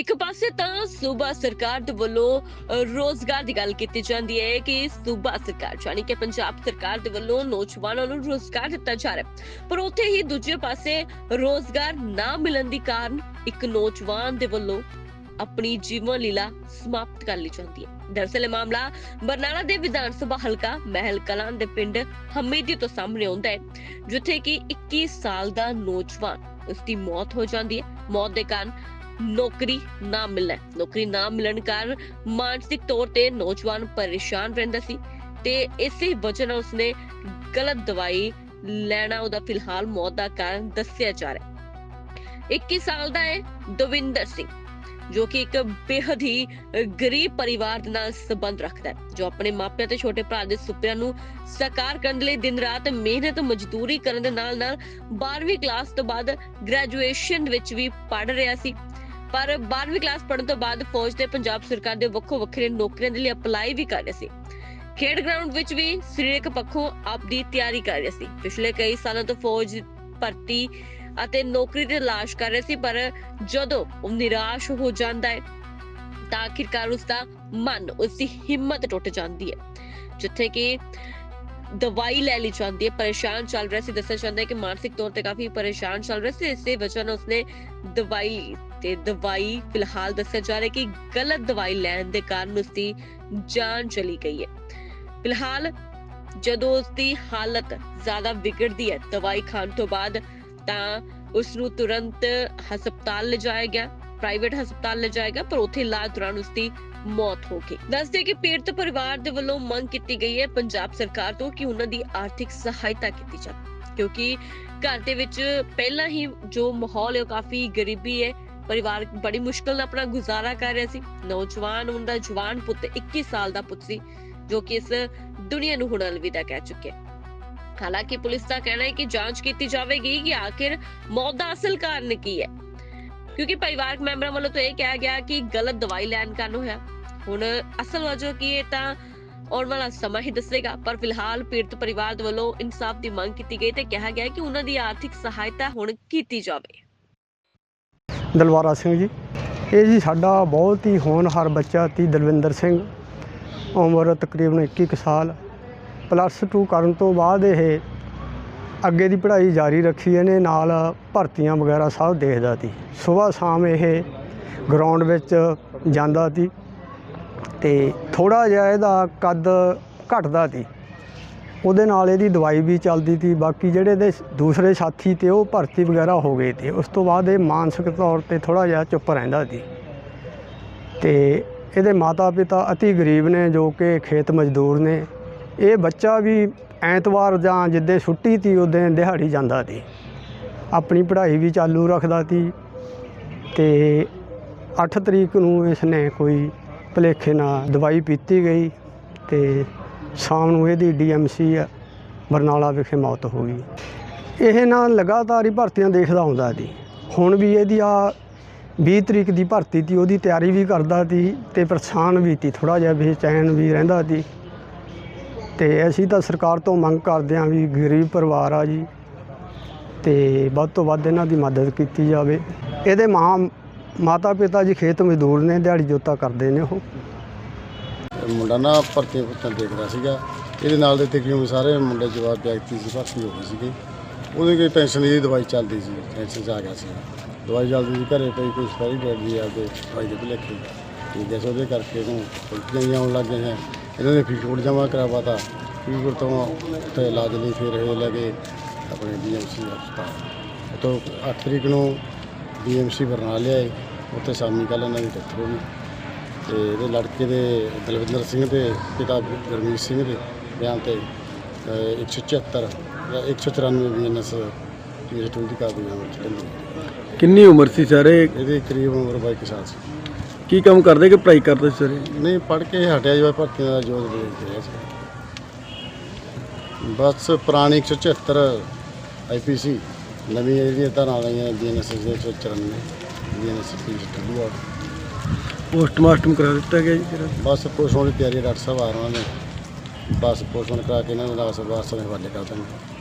ਇੱਕ ਪਾਸੇ ਤਾਂ ਸੂਬਾ ਸਰਕਾਰ ਦੇ ਵੱਲੋਂ ਰੋਜ਼ਗਾਰ ਦੀ ਗੱਲ ਕੀਤੀ ਜਾਂਦੀ ਹੈ ਕਿ ਸੂਬਾ ਸਰਕਾਰ ਯਾਨੀ ਕਿ ਪੰਜਾਬ ਸਰਕਾਰ ਦੇ ਵੱਲੋਂ ਨੌਜਵਾਨਾਂ ਨੂੰ ਰੋਜ਼ਗਾਰ ਦਿੱਤਾ ਜਾ ਰਿਹਾ ਪਰ ਉੱਥੇ ਹੀ ਦੂਜੇ ਪਾਸੇ ਰੋਜ਼ਗਾਰ ਨਾ ਮਿਲਣ ਦੀ ਕਾਰਨ ਇੱਕ ਨੌਜਵਾਨ ਦੇ ਵੱਲੋਂ ਆਪਣੀ ਜੀਵਨ ਲੀਲਾ ਸਮਾਪਤ ਕਰ ਲਈ ਜਾਂਦੀ ਹੈ। ਦਰਅਸਲ ਇਹ ਮਾਮਲਾ ਬਰਨਾਲਾ ਦੇ ਵਿਧਾਨ ਸਭਾ ਹਲਕਾ ਮਹਿਲ ਕਲਾਂ ਦੇ ਪਿੰਡ ਹਮੀਦੀ ਤੋਂ ਸਾਹਮਣੇ ਆਉਂਦਾ ਹੈ, ਜਿੱਥੇ ਕਿ 21 ਸਾਲ ਦਾ ਨੌਜਵਾਨ ਉਸ ਦੀ ਮੌਤ ਹੋ ਜਾਂਦੀ ਹੈ। ਮੌਤ ਦੇ ਕਾਰਨ ਨੌਕਰੀ ਨਾ ਮਿਲਣਾ। ਨੌਕਰੀ ਨਾ ਮਿਲਣ ਕਾਰਨ ਮਾਨਸਿਕ ਤੌਰ ਤੇ ਨੌਜਵਾਨ ਪਰੇਸ਼ਾਨ ਰਹਿੰਦਾ ਸੀ ਤੇ ਇਸੇ ਵਜ੍ਹਾ ਨਾਲ ਉਸਨੇ ਗਲਤ ਦਵਾਈ ਲੈਣਾ, ਉਹਦਾ ਫਿਲਹਾਲ ਮੌਤ ਦਾ ਕਾਰਨ ਦੱਸਿਆ ਜਾ ਰਿਹਾ ਹੈ। 21 ਸਾਲ ਦਾ ਹੈ ਦਵਿੰਦਰ ਸਿੰਘ, ਜੋ ਕਿ ਇੱਕ ਬੇਹੱਦ ਹੀ ਗਰੀਬ ਪਰਿਵਾਰ ਦੇ ਨਾਲ ਸੰਬੰਧ ਰੱਖਦਾ ਹੈ, ਜੋ ਆਪਣੇ ਮਾਪਿਆਂ ਤੇ ਛੋਟੇ ਭਰਾ ਦੇ ਸੁਪਨਿਆਂ ਨੂੰ ਸਾਕਾਰ ਕਰਨ ਲਈ ਦਿਨ ਰਾਤ ਮਿਹਨਤ, ਮਜ਼ਦੂਰੀ ਕਰਨ ਦੇ ਨਾਲ ਨਾਲ 12ਵੀਂ ਕਲਾਸ ਤੋਂ ਬਾਅਦ ਗ੍ਰੈਜੂਏਸ਼ਨ ਵਿੱਚ ਵੀ ਪੜ੍ਹ ਰਿਹਾ ਸੀ। ਪਰ 12ਵੀਂ ਕਲਾਸ ਪੜ੍ਹਨ ਤੋਂ ਬਾਅਦ ਫੌਜ ਤੇ ਪੰਜਾਬ ਸਰਕਾਰ ਦੇ ਵੱਖੋ ਵੱਖਰੇ ਨੌਕਰੀਆਂ ਦੇ ਲਈ ਅਪਲਾਈ ਵੀ ਕਰ ਰਿਹਾ ਸੀ। ਖੇਡ ਗਰਾਊਂਡ ਵਿੱਚ ਵੀ ਸਰੀਰਕ ਪੱਖੋਂ ਆਪਦੀ ਤਿਆਰੀ ਕਰ ਰਿਹਾ ਸੀ। ਪਿਛਲੇ ਕਈ ਸਾਲਾਂ ਤੋਂ ਫੌਜ ਭਰਤੀ ਅਤੇ ਨੌਕਰੀ ਦੀ ਤਲਾਸ਼ ਕਰ ਰਹੇ ਸੀ, ਪਰ ਜਦੋਂ ਉਹ ਨਿਰਾਸ਼ ਹੋ ਜਾਂਦਾ ਹੈ, ਤਾਂ ਆਖਿਰਕਾਰ ਉਸ ਦਾ ਮਨ ਉਸ ਦੀ ਹਿੰਮਤ ਟੁੱਟ ਜਾਂਦੀ ਹੈ। ਜਿੱਥੇ ਕਿ ਦਵਾਈ ਲੈ ਲਈ ਜਾਂਦੀ ਹੈ, ਪਰੇਸ਼ਾਨ ਚੱਲ ਰਿਹਾ ਸੀ, ਦੱਸਿਆ ਜਾਂਦਾ ਹੈ ਕਿ ਮਾਨਸਿਕ ਤੌਰ ਤੇ ਕਾਫੀ ਪਰੇਸ਼ਾਨ ਚੱਲ ਰਿਹਾ ਸੀ, ਇਸੇ ਵਜ੍ਹਾ ਨਾਲ ਉਸਨੇ ਦਵਾਈ ਤੇ ਦਵਾਈ ਫਿਲਹਾਲ ਦੱਸਿਆ ਜਾ ਰਿਹਾ ਕਿ ਗਲਤ ਦਵਾਈ ਲੈਣ ਦੇ ਕਾਰਨ ਉਸਦੀ ਜਾਨ ਚਲੀ ਗਈ ਹੈ। ਫਿਲਹਾਲ ਜਦੋਂ ਉਸਦੀ ਹਾਲਤ ਜ਼ਿਆਦਾ ਵਿਗੜਦੀ ਹੈ ਦਵਾਈ ਖਾਣ ਤੋਂ ਬਾਅਦ, ਤਾਂ ਉਸ ਨੂੰ ਤੁਰੰਤ ਹਸਪਤਾਲ ਲਿਜਾਇਆ ਗਿਆ, ਪ੍ਰਾਈਵੇਟ ਹਸਪਤਾਲ ਲਿਜਾਇਆ ਗਿਆ, ਪਰ ਉੱਥੇ ਇਲਾਜ ਦੌਰਾਨ ਉਸਦੀ ਮੌਤ ਹੋ ਗਈ। ਦੱਸਦੇ ਕਿ ਪੀੜਤ ਪਰਿਵਾਰ ਦੇ ਵੱਲੋਂ ਮੰਗ ਕੀਤੀ ਗਈ ਹੈ ਪੰਜਾਬ ਸਰਕਾਰ ਤੋਂ ਕਿ ਉਹਨਾਂ ਦੀ ਆਰਥਿਕ ਸਹਾਇਤਾ ਕੀਤੀ ਜਾਵੇ। ਕਿਉਂਕਿ ਘਰ ਦੇ ਵਿੱਚ ਪਹਿਲਾਂ ਹੀ ਜੋ ਮਾਹੌਲ ਹੈ ਉਹ ਕਾਫੀ ਗਰੀਬੀ ਹੈ। ਪਰਿਵਾਰ ਬੜੀ ਮੁਸ਼ਕਲ ਨਾਲ ਆਪਣਾ ਗੁਜ਼ਾਰਾ ਕਰ ਰਿਹਾ ਸੀ। ਨੌਜਵਾਨ ਉਹਨਾਂ ਦਾ ਜਵਾਨ ਪੁੱਤ 21 ਸਾਲ ਦਾ ਪੁੱਤ ਸੀ, ਜੋ ਕਿ ਇਸ ਦੁਨੀਆ ਨੂੰ ਹੁਣ ਅਲਵਿਦਾ ਕਹਿ ਚੁੱਕਿਆ ਹਾਲਾਂਕਿ ਪੁਲਿਸ ਦਾ ਕਹਿਣਾ ਹੈ ਕਿ ਜਾਂਚ ਕੀਤੀ ਜਾਵੇਗੀ ਕਿ ਆਖਿਰ ਮੌਤ ਦਾ ਅਸਲ ਕਾਰਨ ਕੀ ਹੈ। ਕਿਉਂਕਿ ਪਰਿਵਾਰਕ ਮੈਂਬਰਾਂ ਵੱਲੋਂ ਤਾਂ ਇਹ ਕਿਹਾ ਗਿਆ ਕਿ ਗਲਤ ਦਵਾਈ ਲੈਣ ਕਾਰਨ ਹੋਇਆ ਹੁਣ ਅਸਲ ਵਜ੍ਹਾ ਕੀ ਹੈ ਤਾਂ ਆਉਣ ਵਾਲਾ ਸਮਾਂ ਹੀ ਦੱਸੇਗਾ, ਪਰ ਫਿਲਹਾਲ ਪੀੜਤ ਪਰਿਵਾਰ ਦੇ ਵੱਲੋਂ ਇਨਸਾਫ ਦੀ ਮੰਗ ਕੀਤੀ ਗਈ ਤੇ ਕਿਹਾ ਗਿਆ ਕਿ ਉਹਨਾਂ ਦੀ ਆਰਥਿਕ ਸਹਾਇਤਾ ਹੁਣ ਕੀਤੀ ਜਾਵੇ। ਦਲਵਾਰਾ ਸਿੰਘ ਜੀ, ਇਹ ਜੀ ਸਾਡਾ ਬਹੁਤ ਹੀ ਹੋਣਹਾਰ ਬੱਚਾ ਤੀ ਦਲਵਿੰਦਰ ਸਿੰਘ। ਉਮਰ ਤਕਰੀਬਨ 21 ਕੁ ਸਾਲ। ਪਲੱਸ 2 ਕਰਨ ਤੋਂ ਬਾਅਦ ਇਹ ਅੱਗੇ ਦੀ ਪੜ੍ਹਾਈ ਜਾਰੀ ਰੱਖੀ ਇਹਨੇ, ਨਾਲ ਭਰਤੀਆਂ ਵਗੈਰਾ ਸਭ ਦੇਖਦਾ ਸੀ। ਸਵੇਰ ਸ਼ਾਮ ਇਹ ਗਰਾਊਂਡ ਵਿੱਚ ਜਾਂਦਾ ਸੀ ਤੇ ਥੋੜਾ ਜਿਹਾ ਇਹਦਾ ਕੱਦ ਘਟਦਾ ਸੀ। ਉਹਦੇ ਨਾਲ ਇਹਦੀ ਦਵਾਈ ਵੀ ਚੱਲਦੀ ਸੀ, ਬਾਕੀ ਜਿਹੜੇ ਇਹਦੇ ਦੂਸਰੇ ਸਾਥੀ ਤੇ ਉਹ ਭਰਤੀ ਵਗੈਰਾ ਹੋ ਗਏ ਤੇ ਉਸ ਤੋਂ ਬਾਅਦ ਇਹ ਮਾਨਸਿਕ ਤੌਰ ਤੇ ਥੋੜਾ ਜਿਹਾ ਚੁੱਪ ਰਹਿੰਦਾ ਸੀ। ਤੇ ਇਹਦੇ ਮਾਤਾ ਪਿਤਾ ਅਤੀ ਗਰੀਬ ਨੇ ਜੋ ਕਿ ਖੇਤ ਮਜ਼ਦੂਰ ਨੇ। ਇਹ ਬੱਚਾ ਵੀ ਐਤਵਾਰ ਜਾਂ ਜਿੱਦੇ ਛੁੱਟੀ ਤੀ ਉਦੋਂ ਦਿਹਾੜੀ ਜਾਂਦਾ ਸੀ। ਆਪਣੀ ਪੜ੍ਹਾਈ ਵੀ ਚਾਲੂ ਰੱਖਦਾ ਸੀ ਤੇ 8 ਤਰੀਕ ਨੂੰ ਇਸ ਨੇ ਕੋਈ ਭੁਲੇਖੇ ਨਾਲ ਦਵਾਈ ਪੀਤੀ ਗਈ ਤੇ ਸ਼ਾਮ ਨੂੰ ਇਹਦੀ ਡੀਐਮਸੀ ਬਰਨਾਲਾ ਵਿਖੇ ਮੌਤ ਹੋ ਗਈ। ਇਹ ਨਾ ਲਗਾਤਾਰ ਹੀ ਭਰਤੀਆਂ ਦੇਖਦਾ ਹੁੰਦਾ ਸੀ। ਹੁਣ ਵੀ ਇਹਦੀ ਆ 20 ਤਰੀਕ ਦੀ ਭਰਤੀ ਤੀ, ਉਹਦੀ ਤਿਆਰੀ ਵੀ ਕਰਦਾ ਸੀ ਤੇ ਪਰੇਸ਼ਾਨ ਵੀ ਤੀ ਥੋੜਾ ਜਿਹਾ ਬੇਚੈਨ ਵੀ ਰਹਿੰਦਾ ਸੀ। ਤੇ ਅਸੀਂ ਤਾਂ ਸਰਕਾਰ ਤੋਂ ਮੰਗ ਕਰਦੇ ਹਾਂ ਵੀ ਗਰੀਬ ਪਰਿਵਾਰ ਆ ਜੀ ਤੇ ਵੱਧ ਤੋਂ ਵੱਧ ਇਹਨਾਂ ਦੀ ਮਦਦ ਕੀਤੀ ਜਾਵੇ। ਇਹਦੇ ਮਾਂ ਮਾਤਾ ਪਿਤਾ ਜੀ ਖੇਤ ਮਜ਼ਦੂਰ ਨੇ, ਦਿਹਾੜੀ ਜੋਤਾ ਕਰਦੇ ਨੇ ਉਹ। ਮੁੰਡਾ ਨਾ ਭਰਤੀ ਪੁੱਤਾਂ ਦੇਖਦਾ ਸੀਗਾ। ਇਹਦੇ ਨਾਲ ਦੇ ਤਕਰੀਬਨ ਸਾਰੇ ਮੁੰਡੇ ਜਵਾਬ ਵਿਅਕਤੀ ਸੀ, ਭਰਤੀ ਹੋ ਗਏ ਸੀਗੇ। ਉਹਦੇ ਕੋਈ ਟੈਨਸ਼ਨ ਦੀ ਦਵਾਈ ਚੱਲਦੀ ਸੀ ਟੈਨਸ਼ਨ 'ਚ ਆ ਗਿਆ ਸੀ ਦਵਾਈ ਚੱਲਦੀ ਸੀ ਘਰੇ ਪਈ, ਕੋਈ ਸਪੈਰੀ ਬੈਠ ਗਈ ਆਪਦੇ ਦਵਾਈ ਦੇ ਭੁਲੇਖੇ ਠੀਕ ਹੈ, ਸੋ ਉਹਦੇ ਕਰਕੇ ਇਹਨੂੰ ਉਲਟੀਆਂ ਆਉਣ ਲੱਗ ਗਈਆਂ। ਇਹਨਾਂ ਨੇ ਫੀਸ ਜਮ੍ਹਾਂ ਕਰਵਾਤਾ। ਫੀਸ ਤੋਂ ਤੇ ਇਲਾਜ ਲਈ ਫਿਰ ਇਹ ਲੈ ਗਏ ਆਪਣੇ ਡੀਐਮਸੀ ਹਸਪਤਾਲ। ਤੋਂ 8 ਤਰੀਕ ਨੂੰ ਡੀਐਮਸੀ ਬਰਨਾਲਾ ਲਿਆਏ ਉੱਥੇ ਸ਼ਾਮੀ ਕੱਲ੍ਹ ਇਹਨਾਂ ਦੀ ਡੈਥ ਹੋ ਗਈ। ਤੇ ਇਹਦੇ ਲੜਕੇ ਦੇ ਦਲਵਿੰਦਰ ਸਿੰਘ ਦੇ ਪਿਤਾ ਗੁਰਮੀਤ ਸਿੰਘ ਦੇ ਬਿਆਨ ਤੇ ਅਹ, 174 ਜਾਂ 194 ਬੀਐਨਐਸ ਪੀਐਸ ਟੂ ਦੀ ਕਾਰਵਾਈ ਕਿੰਨੀ ਉਮਰ ਸੀ ਸਾਰੇ ਇਹਦੇ ਕਰੀਬ ਉਮਰ 22 ਸਾਲ ਸੀ। ਕੀ ਕੰਮ ਕਰਦੇ ਕਿ ਪੜ੍ਹਾਈ ਕਰਦੇ ਸਾਰੇ? ਨਹੀਂ ਪੜ੍ਹ ਕੇ ਹਟਿਆ ਜਿਵੇਂ ਭਰਤੀਆਂ ਦਾ ਜੋਰ ਦੇ ਰਿਹਾ ਸੀ। ਬਸ ਪੁਰਾਣੀ 174 ਆਈਪੀਸੀ ਨਵੀਂ ਜਿਹੜੀਆਂ ਧਾਰਾਂ ਆਈਆਂ ਬੀਐਨਐਸ ਦੇ 194 ਬੀਐਨਐਸ ਪੀਐਸ ਟੂ ਪੋਸਟਮਾਸਟਰ ਕਰਾ ਦਿੱਤਾ ਗਿਆ ਜੀ ਫਿਰ? ਬਸ ਪੋਸਟਮਾਰਟਮ ਦੀ ਤਿਆਰੀ ਡਾਕਟਰ ਸਾਹਿਬ ਆ ਰਹੇ ਨੇ। ਬਸ ਪੋਸਟਮਾਰਟਮ ਕਰਾ ਕੇ ਇਹਨਾਂ ਨੂੰ ਲਾਸ ਵਾਸਤੇ ਹਵਾਲੇ ਕਰ ਦਾਂਗੇ